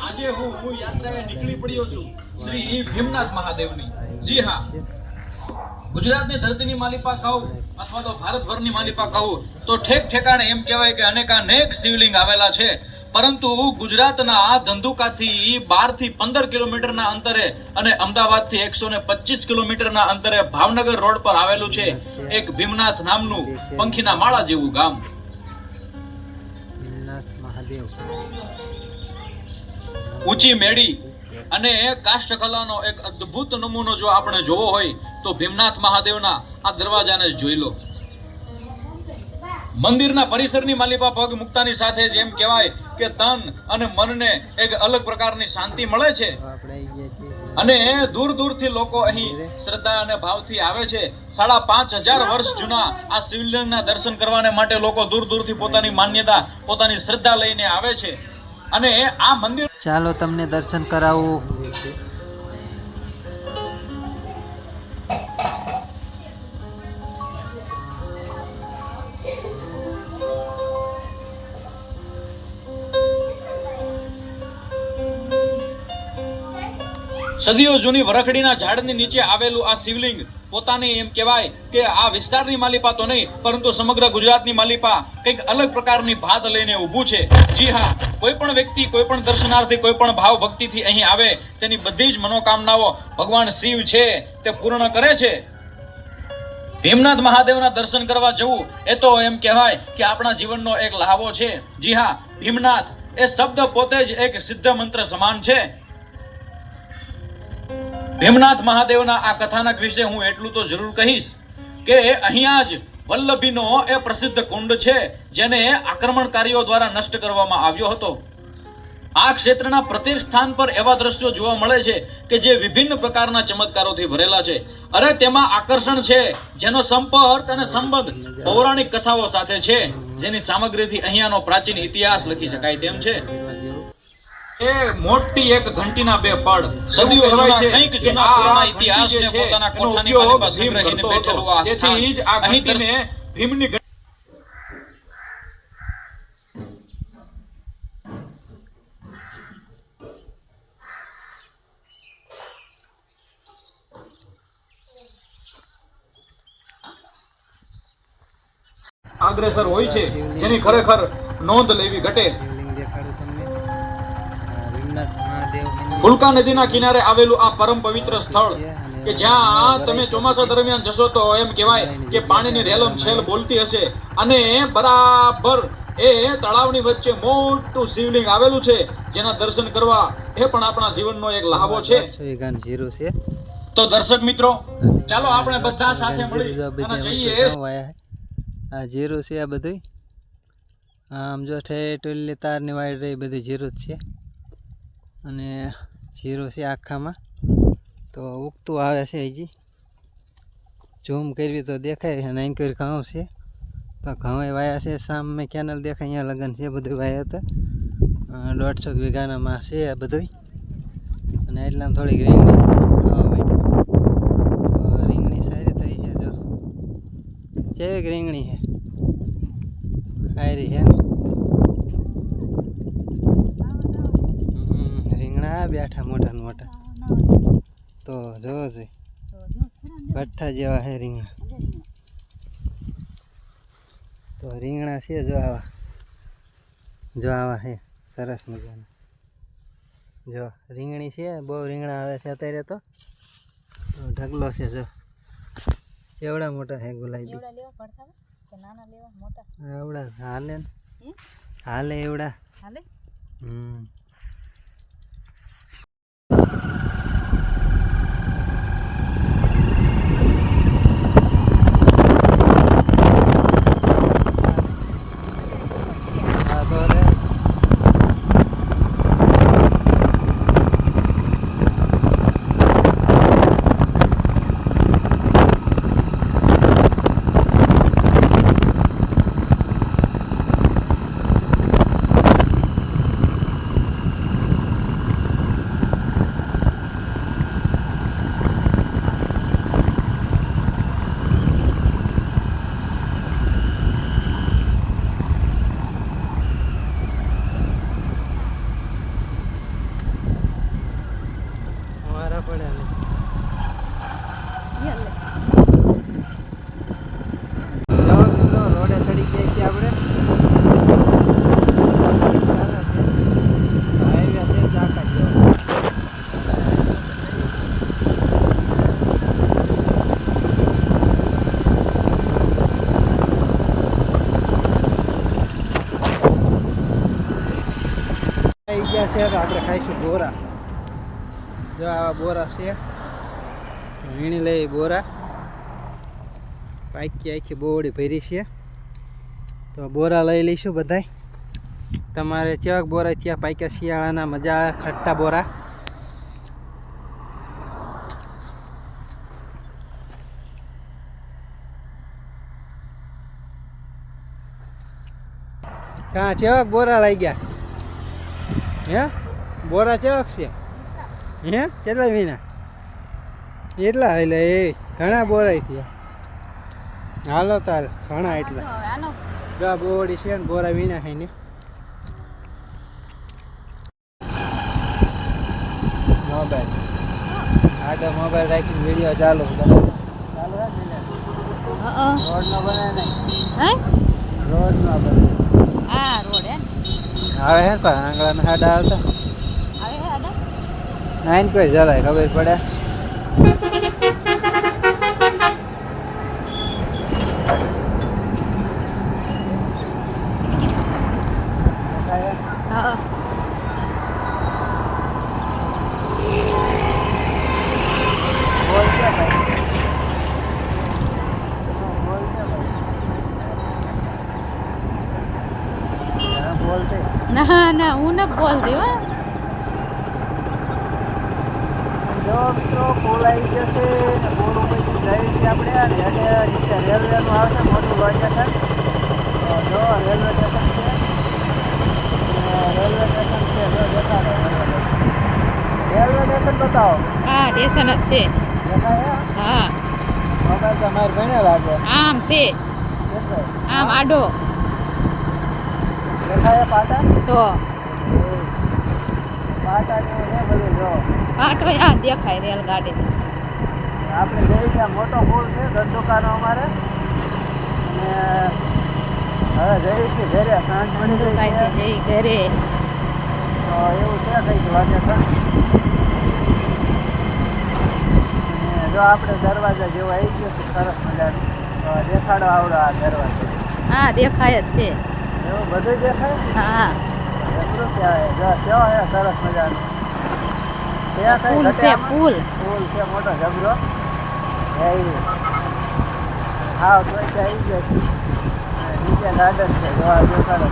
આજે હું હું યાત્રાએ નીકળી પડ્યો છું શ્રી ભીમનાથ મહાદેવની. જી હા. ગુજરાતની ધરતીની માલિપા કહું અથવા તો ભારતભરની માલિપા કહું તો ઠેક ઠેકાણે એમ કહેવાય કે અનેકાનેક શિવલિંગ આવેલા છે. પરંતુ ગુજરાતના ધંધુકાથી બારથી પંદર કિલોમીટરના અંતરે અને અમદાવાદથી એકસો ને પચીસ કિલોમીટરના અંતરે ભાવનગર રોડ પર આવેલું છે એક ભીમનાથ નામનું પંખીના માળા જેવું ગામ. ઊંચી મેળી અને કાષ્ઠકલાનો એક અદ્ભુત નમૂનો જો આપણે જોવો હોય, તો ભીમનાથ મહાદેવના આ દરવાજાને જ જોઈ લો. મંદિરના પરિસરની માલિપા પગ મુક્તાની સાથે જેમ કહેવાય કે તન અને મનને એક અલગ પ્રકારની શાંતિ મળે છે. અને દૂર દૂરથી લોકો અહીં શ્રદ્ધા અને ભાવથી આવે છે. સાડા પાંચ હજાર વર્ષ જૂના આ શિવલિંગના દર્શન કરવાને માટે લોકો દૂર દૂરથી પોતાની માન્યતા, પોતાની શ્રદ્ધા લઈને આવે છે. અને આ મંદિર ચાલો તમને દર્શન કરાવું. સદીઓ જૂની વરખડીના ઝાડની નીચે આવેલું આ શિવલિંગ પોતાની એમ કહેવાય કે આ વિસ્તારની માલિપા તો નહીં, પરંતુ સમગ્ર ગુજરાતની માલિપા કંઈક અલગ પ્રકારની ભાત લઈને ઊભું છે. જી હા, કોઈ પણ વ્યક્તિ, કોઈ પણ દર્શનાર્થી, કોઈ પણ ભાવ ભક્તિથી અહીં આવે, તેની બધી જ મનોકામનાઓ ભગવાન શિવ છે, તે પૂર્ણ કરે છે. ભીમનાથ મહાદેવના દર્શન કરવા જવું, એ તો એમ કહેવાય કે આપણા જીવનનો એક લહાવો છે. જી હા, ભીમનાથ એ શબ્દ પોતે જ એક સિદ્ધ મંત્ર સમાન છે. ભીમનાથ મહાદેવના આ કથાનક વિશે હું એટલું તો જરૂર કહીશ કે અહીંયા જ વલ્લભીનો એ પ્રસિદ્ધ કુંડ છે, જેને આક્રમણકારીઓ દ્વારા નષ્ટ કરવામાં આવ્યો હતો. આ ક્ષેત્રના પ્રત્યેક સ્થાન પર એવા દ્રશ્યો જોવા મળે છે કે જે વિભિન્ન પ્રકારના ચમત્કારોથી ભરેલા છે. અરે, તેમાં આકર્ષણ છે, જેનો સંપર્ક અને સંબંધ પૌરાણિક કથાઓ સાથે છે. જેની સામગ્રીથી અહીંયાનો પ્રાચીન ઇતિહાસ લખી શકાય તેમ છે. એ મોટી એક ઘંટીના બે પડ. સદીઓ કહેવાય છે કંઈક જૂના પુરાણા ઇતિહાસને પોતાના કોઠાની પાસે સંગ્રહીને બેઠેલું આ તેથી જ આ ઘંટીને ભીમની અગ્રેસર હોય છે જેની ખરેખર નોંધ લેવી ઘટે. ફુલકા નદીના કિનારે આવેલું આ પરમ પવિત્ર સ્થળ કે જ્યાં તમે ચોમાસા દરમિયાન જશો તો એમ કહેવાય કે પાણીની રેલમ છેલ બોલતી હશે. અને બરાબર એ તળાવની વચ્ચે મોટું શિવલિંગ આવેલું છે જેના દર્શન કરવા એ પણ આપણા જીવનનો એક લહાવો છે. તો દર્શક મિત્રો ચાલો આપણે બધા સાથે મળી અને જઈએ. આ જીરું છે આ બધું આમ જો ઠેઠ તારની વાડ રહી બધી જીરું જ છે. અને જીરું છે આખામાં. તો ઉગતું આવે છે હજી. ઝૂમ કરવી તો દેખાય અને અહીં કરી ઘઉં છે. તો ઘઉં વાયા છે. સામે કેનલ દેખાય, અહીંયા લગ્ન છે બધું વાયા હતા. દોઢસો વીઘાનામાં છે આ બધું અને એટલામાં થોડીક રીંગણી છે. રીંગણી સારી થઈ છે, જો. કેવીક રીંગણી છે? સારી છે ને હમ, રીંગણા બેઠા મોટા ને મોટા તો જોવો જોઈ ભઠ્ઠા જેવા છે રીંગણા. તો રીંગણા છે જો આવા. જો આવા છે સરસ મજાના. જો રીંગણી છે બહુ રીંગણા આવે છે અત્યારે તો. ઢગલો છે જો. કેવડા મોટા છે ગુલાબી? એવડા હાલે હાલે એવડા. હાલે? હમ હા તો રે છે, તો આપણે ખાઈશું બોરા. જો આવા બોરા છે. વીણી લઈ બોરા. આખી આખી બોવડી ભરી છે. તો બોરા લઈ લઈશું બધાય. તમારે ચેવાક બોરા થયા પાક્યા શિયાળાના મજા આવે, ખટ્ટા બોરા. કાં ચેવાક બોરા લઈ ગયા હે? બોરા છે હે? કેટલા મહિના એટલા એટલે એ ઘણા બોરાય થયા હાલો તાર ઘણા એટલા. હવે બોડી છે ને બોરા વીણા ખાઈને મોબાઈલ. આગળ મોબાઈલ રાખીને વીડિયો ચાલુ ચાલુ રોડ નો. બને નહીં. હે? રોડ નો બને આ રોડ હે આવે હે ને પણ આંગળામાં હાડા આવતા? આવે હે આડા નાઈન કોઈ જરાય ખબર પડે હા બોલ ક્યાં ભાઈ બોલ ક્યાં ભાઈ હા, બોલતે ના હું ન બોલતી હો. મિત્રો આવી જશે પુલ ઉપરથી જઈ છીએ આપણે. અને રેલવેનું આવશે મોટું લોકેશન સ્ટેશન જો રેલવે સ્ટેશન છે. રેલવે સ્ટેશન છે જો દેખાડો રેલવે સ્ટેશન. બતાવો. હા સ્ટેશન જ છે. હા. મોબાઈલ તો મારે ભણે લાગે આમ છે. આમ આડો. તો પાટા આ દેખાય રેલગાડી. આપણે જઈ ત્યાં મોટો પુલ છે ધંધુકાનો અમારે. અને હવે જઈ છીએ ઘરે સાંજ પડી ગઈ જઈ ઘરે. તો એવું છે કંઈક વાગે જો આપણે દરવાજા જેવું આવી ગયો સરસ મજાનું. દેખાડો આવડો આ દરવાજો. હા દેખાય જ છે. બધું દેખાય? હા. એટલું કહેવાય. જો કેવો સરસ મજાનું. પુલ છે પુલ પુલ છે મોટો જબરો એ હા તો આવી ગયા નીચે ગાર્ડન છે. જો દેખાડો.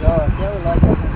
જો કેવું લાગે